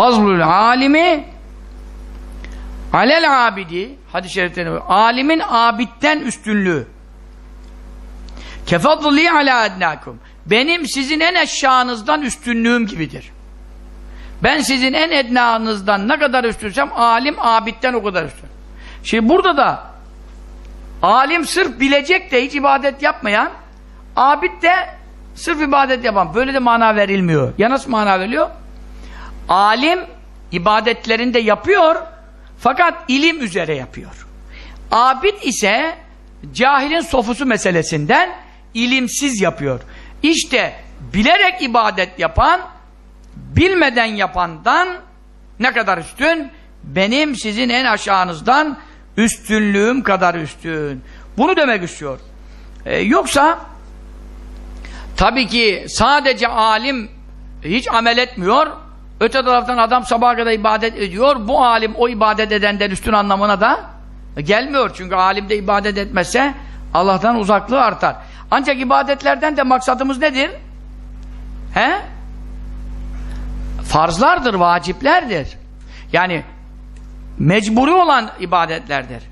Fazlul alimi alel abidi hadis-i şerifte alimin abitten üstünlüğü kefadli ala ednakum benim sizin en aşağınızdan üstünlüğüm gibidir. Ben sizin en ednanızdan ne kadar üstünsem alim abitten o kadar üstün. Şimdi burada da alim sırf bilecek de hiç ibadet yapmayan abid de sırf ibadet yapan. Böyle de mana verilmiyor. Ya nasıl mana veriliyor? Alim ibadetlerinde yapıyor fakat ilim üzere yapıyor. Abid ise cahilin sofusu meselesinden ilimsiz yapıyor. İşte bilerek ibadet yapan bilmeden yapandan ne kadar üstün? Benim sizin en aşağınızdan üstünlüğüm kadar üstün. Bunu demek istiyor. Ee, yoksa tabii ki sadece alim hiç amel etmiyor. Öte taraftan adam sabaha kadar ibadet ediyor. Bu alim o ibadet edenden üstün anlamına da gelmiyor. Çünkü alim de ibadet etmezse Allah'tan uzaklığı artar. Ancak ibadetlerden de maksadımız nedir? He? Farzlardır, vaciplerdir. Yani mecburi olan ibadetlerdir.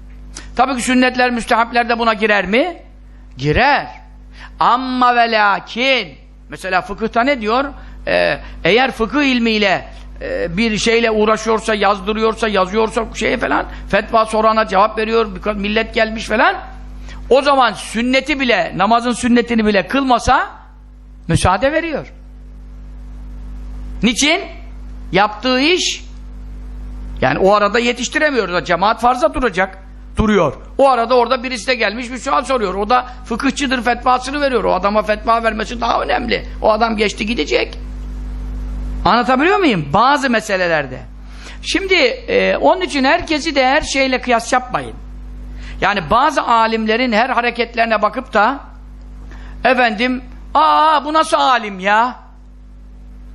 Tabii ki sünnetler, müstehapler de buna girer mi? Girer. Amma ve lakin mesela fıkıhta ne diyor? Ee, eğer fıkıh ilmiyle e, bir şeyle uğraşıyorsa, yazdırıyorsa, yazıyorsa şey falan, fetva sorana cevap veriyor, millet gelmiş falan o zaman sünneti bile, namazın sünnetini bile kılmasa müsaade veriyor. Niçin? Yaptığı iş yani o arada yetiştiremiyoruz. Cemaat farza duracak. Duruyor. O arada orada birisi de gelmiş bir sual soruyor. O da fıkıhçıdır fetvasını veriyor. O adama fetva vermesi daha önemli. O adam geçti gidecek. Anlatabiliyor muyum? Bazı meselelerde. Şimdi e, onun için herkesi de her şeyle kıyas yapmayın. Yani bazı alimlerin her hareketlerine bakıp da efendim aa bu nasıl alim ya?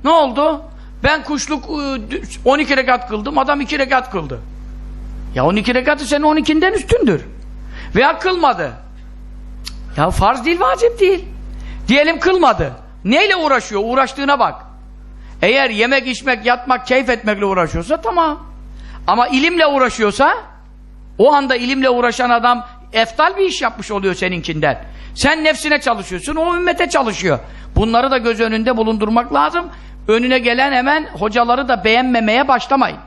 Ne oldu? Ben kuşluk ıı, 12 rekat kıldım, adam 2 rekat kıldı. Ya 12 rekatı senin 12'den üstündür. Veya kılmadı. Ya farz değil, vacip değil. Diyelim kılmadı. Neyle uğraşıyor? Uğraştığına bak. Eğer yemek, içmek, yatmak, keyif etmekle uğraşıyorsa tamam. Ama ilimle uğraşıyorsa o anda ilimle uğraşan adam eftal bir iş yapmış oluyor seninkinden. Sen nefsine çalışıyorsun, o ümmete çalışıyor. Bunları da göz önünde bulundurmak lazım. Önüne gelen hemen hocaları da beğenmemeye başlamayın.